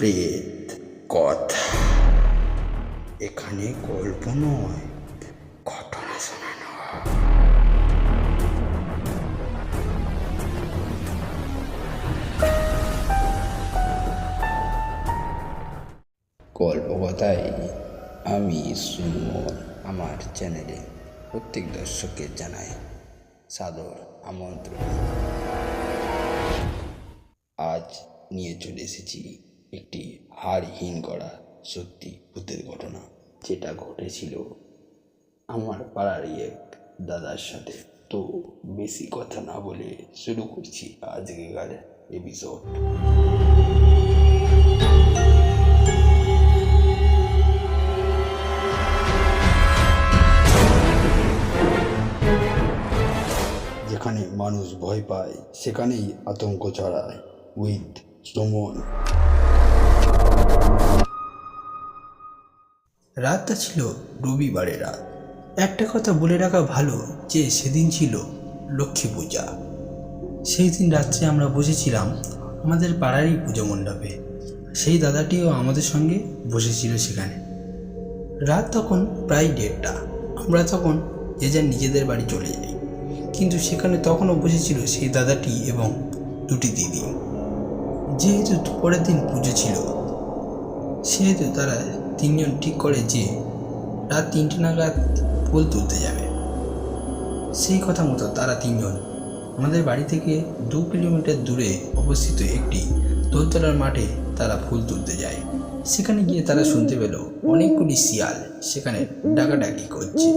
প্রেত কথা। এখানে গল্প নয়, ঘটনা শোনানো। গল্প কথায় আমি সুমন, আমার চ্যানেলে প্রত্যেক দর্শককে জানাই সাদর আমন্ত্রণ। আজ নিয়ে চলে এসেছি একটি হাড়হীন করা সত্যি ভূতের ঘটনা, যেটা ঘটেছিল আমার পাড়ারই এক দাদার সাথে। তো বেশি কথা না বলে শুরু করছি আজকেকার এপিসোড যেখানে মানুষ ভয় পায়, সেখানেই আতঙ্ক ছড়ায় উইথ সুমন রাতটা ছিল রবিবারের রাত। একটা কথা বলে রাখা ভালো যে সেদিন ছিল লক্ষ্মী পূজা। সেই দিন রাত্রে আমরা বসেছিলাম আমাদের পাড়ারই পুজো মণ্ডপে। সেই দাদাটিও আমাদের সঙ্গে বসেছিল সেখানে। রাত তখন প্রায় দেড়টা। আমরা তখন যে যার নিজেদের বাড়ি চলে যাই। কিন্তু সেখানে তখনও বসেছিল সেই দাদাটি এবং দুটি দিদি। যেহেতু পরের দিন পুজো ছিল সেহেতু তারা তিনজন ঠিক করে যে রাত তিনটে নাগাদ ফুল তুলতে যাবে। সেই কথা মতো তারা তিনজন আমাদের বাড়ি থেকে দু কিলোমিটার দূরে অবস্থিত একটি দোলতলার মাঠে তারা ফুল তুলতে যায়। সেখানে গিয়ে তারা শুনতে পেল অনেকগুলি শিয়াল সেখানে ডাকাডাকি করছে।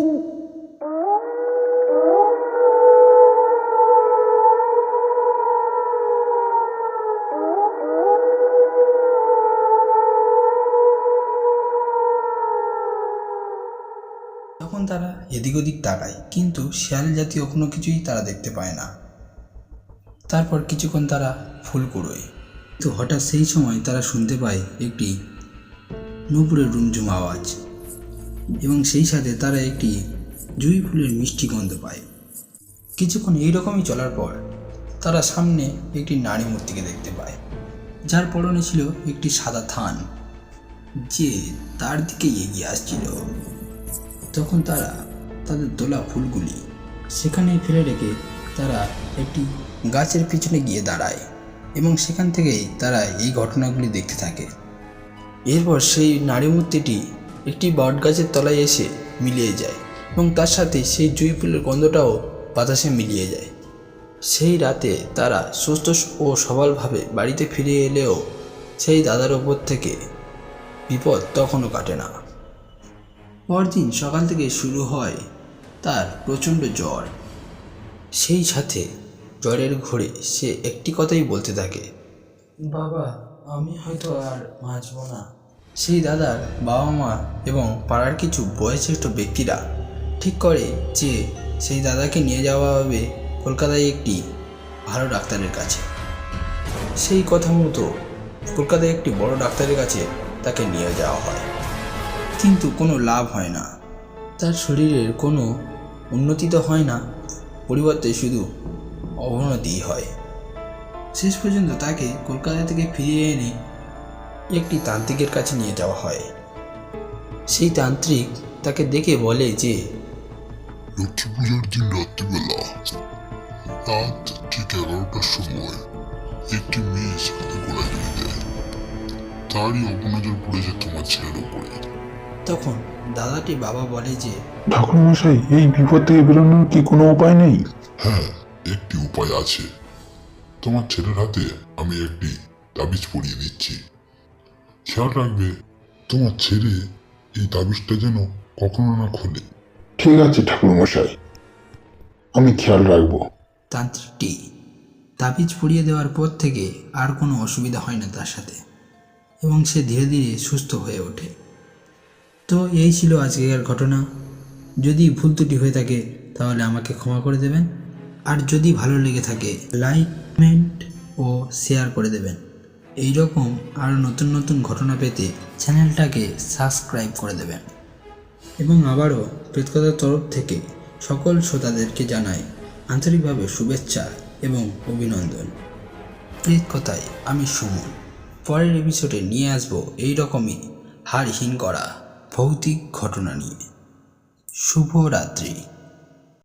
তখন তারা এদিক ওদিক তাকায়, কিন্তু শিয়াল জাতীয় কোনো কিছুই তারা দেখতে পায় না। তারপর কিছুক্ষণ তারা ফুল কুড়োয়। তো হঠাৎ সেই সময় তারা শুনতে পায় একটি নুপুরের রুমঝুম আওয়াজ এবং সেই সাথে তারা একটি জুঁই ফুলের মিষ্টি গন্ধ পায়। কিছুক্ষণ এইরকমই চলার পর তারা সামনে একটি নারী মূর্তিকে দেখতে পায়, যার পরনে ছিল একটি সাদা থান, যে তার দিকে এগিয়ে আসছিল। তখন তারা তাদের দোলা ফুলগুলি সেখানে ফেলে রেখে তারা একটি গাছের পিছনে গিয়ে দাঁড়ায় এবং সেখান থেকেই তারা এই ঘটনাগুলি দেখতে থাকে। এরপর সেই নারী মূর্তিটি একটি বট গাছের তলায় এসে মিলিয়ে যায় এবং তার সাথে সেই জুঁই ফুলের গন্ধটাও বাতাসে মিলিয়ে যায়। সেই রাতে তারা সুস্থ ও সবলভাবে বাড়িতে ফিরে এলেও সেই দাদার ওপর থেকে বিপদ তখনও কাটে না। পরদিন সকাল থেকে শুরু হয় তার প্রচণ্ড জ্বর। সেই সাথে জ্বরের ঘোরে সে একটি কথাই বলতে থাকে, বাবা, আমি হয়তো আর বাঁচব না। সেই দাদার বাবা মা এবং পাড়ার কিছু বয়োজ্যেষ্ঠ ব্যক্তিরা ঠিক করে যে সেই দাদাকে নিয়ে যাওয়া হবে কলকাতায় একটি ভালো ডাক্তারের কাছে। সেই কথা মতো কলকাতায় একটি বড় ডাক্তারের কাছে তাকে নিয়ে যাওয়া হয়। কিন্তু কোনো লাভ হয় না। তার শরীরের কোনো উন্নতি তো হয় না, পরিবর্তে শুধু অবনতি হয়। শেষ পর্যন্ত তাকে কলকাতা থেকে ফিরিয়ে এনে একটি তান্ত্রিকের কাছে নিয়ে যাওয়া হয়। সেই তান্ত্রিক তাকে দেখে বলে যে লক্ষ্মী পুজোর দিন রাত্রিবেলা, রাত ঠিক এগারোটার সময় একটি মেয়ে সাথে দেয় তারই অপনজর পড়েছে তোমার ছেলের উপরে। তখন দাদাটি বাবা বলে যে ঠাকুরমশাই এই বিপদ থেকে বেরোনোর কি কোনো উপায় নেই? হ্যাঁ একটি উপায় আছে। তোমার ছেলের হাতে আমি একটি তাবিজ পরিয়ে দিচ্ছি। খেয়াল রাখবে তোমার ছেলে এই তাবিজটা যেন কখনো না খোলে। ঠিক আছে ঠাকুরমশাই আমি খেয়াল রাখব। তান্ত্রিকটি তাবিজ পরিয়ে দেওয়ার পর থেকে আর কোনো অসুবিধা হয় না তার সাথে এবং সে ধীরে ধীরে সুস্থ হয়ে ওঠে। তো এই ছিল আজকের ঘটনা। যদি ভুল ত্রুটি হয়ে থাকে, তাহলে আমাকে ক্ষমা করে দেবেন। আর যদি ভালো লেগে থাকে, লাইক, কমেন্ট ও শেয়ার করে দেবেন। এই রকম আরও নতুন নতুন ঘটনা পেতে চ্যানেলটাকে সাবস্ক্রাইব করে দেবেন। এবং আবারও প্রেতকথার তরফ থেকে সকল শ্রোতাদেরকে জানাই আন্তরিকভাবে শুভেচ্ছা এবং অভিনন্দন। প্রেত কথায় আমি সুমন। পরের এপিসোডে নিয়ে আসব এই রকমই হাড়হীন করা। ভৌতিক ঘটনা নিয়ে। শুভরাত্রি